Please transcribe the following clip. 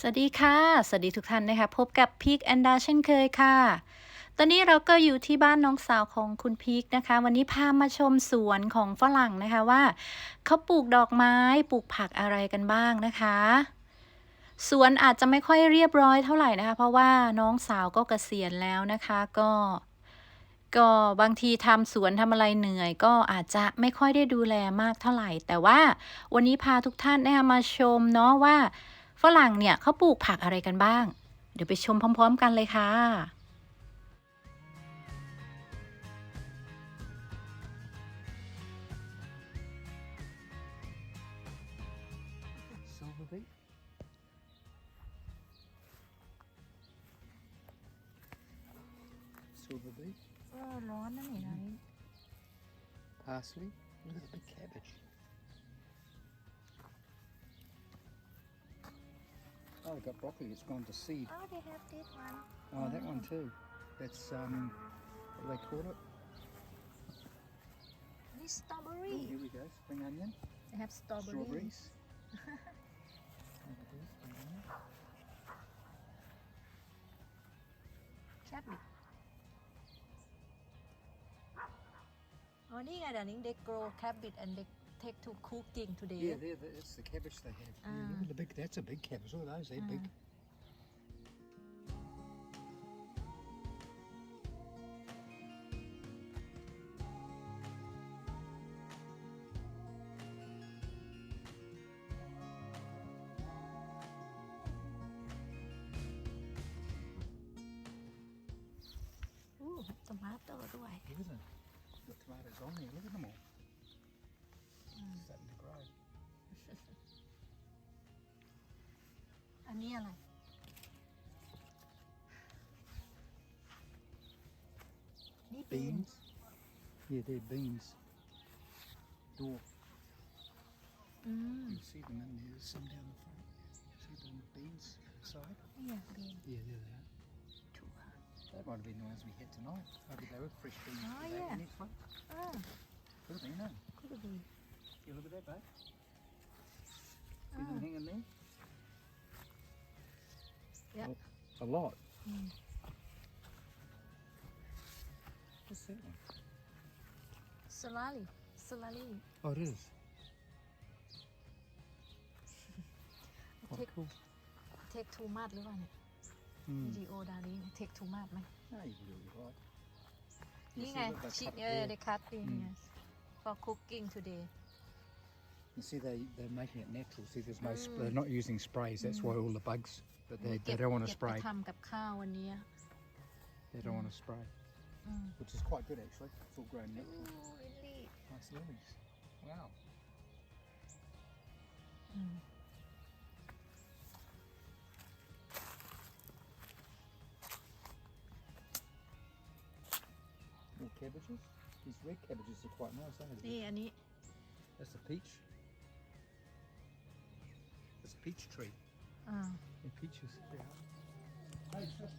สวัสดีค่ะ สวัสดีทุกท่านนะคะ พบกับพีคแอนดาเช่นเคยค่ะ ตอนนี้เราก็อยู่ที่บ้านน้องสาวของคุณพีคนะคะ วันนี้พามาชมสวนของฝรั่งนะคะว่าเขาปลูกดอกไม้ปลูกผักอะไรกันบ้างนะคะสวนอาจจะไม่ค่อยเรียบร้อยเท่าไหร่นะคะ เพราะว่าน้องสาวก็เกษียณแล้วนะคะ ก็ ก็บางทีทำสวนทำอะไรเหนื่อย ก็อาจจะไม่ค่อยได้ดูแลมากเท่าไหร่ แต่ว่าวันนี้พาทุกท่านนะคะมาชมเนาะว่า ฝรั่งเนี่ยเขาปลูกผักอะไรกันบ้าง เดี๋ยวไปชมพร้อม ๆ กันเลยค่ะ Silver beet. Silver beet. ร้อนนะนี่นะ Parsley. Look at the big cabbage. Oh, we've got broccoli. It's gone to seed. Oh, they have this one. Oh, mm that one too. That's, um, what do they call it? This strawberry. Oh, here we go. Spring onion. They have strawberries. strawberries. Cabbage. Oh, these are the they grow cabbage and they take to cooking today Yeah, there, there- that's the cabbage they have. Yeah, look at the big. That's a big cabbage. Look at those. They're big. Ooh tomato ด้วย Look at them. The tomatoes on there. Look at them all. Starting to grow. อันนี้อะไร นี่ Beans. Yeah, they're beans. Dwarf. อืม You see them in there. There's some down the front. See the beans inside? เนี่ยเบน Yeah, there they are. ถั่ว That might have been the ones we had tonight. Maybe they were fresh beans. Oh, Were they yeah. in this one? อ่า Could have been, no. ก็จะ ಇಳಿದ್ರೇಟ ಇದು ಹೆಂಗಲ್ಲಿ Yeah. A lot. Mm. What's it? Salali. Salali. Oh, it is. oh, take, cool. take too much หรือเปล่าเนี่ยวิดีโอดารี take too much ไหม Yeah, you can do it right. นี่ไง This is what they ชี cut เออ here. they cut in yes for cooking today You see, they, they're making it natural. See, there's no, sp- Mm. they're not using sprays. That's why all the bugs, but they, เก็ they บ don't want to เก็บไป spray. ทำกับข้าววันนี้ They don't want to spray, อืม which is quite good actually. It's all grown โอ้ natural. really Nice lilies. Wow. อืม More cabbages. These red cabbages are quite nice, aren't they? นี่อันนี้ That's a peach. That's a peach tree. Ah. อ่า And peaches. Yeah. Hey, sis.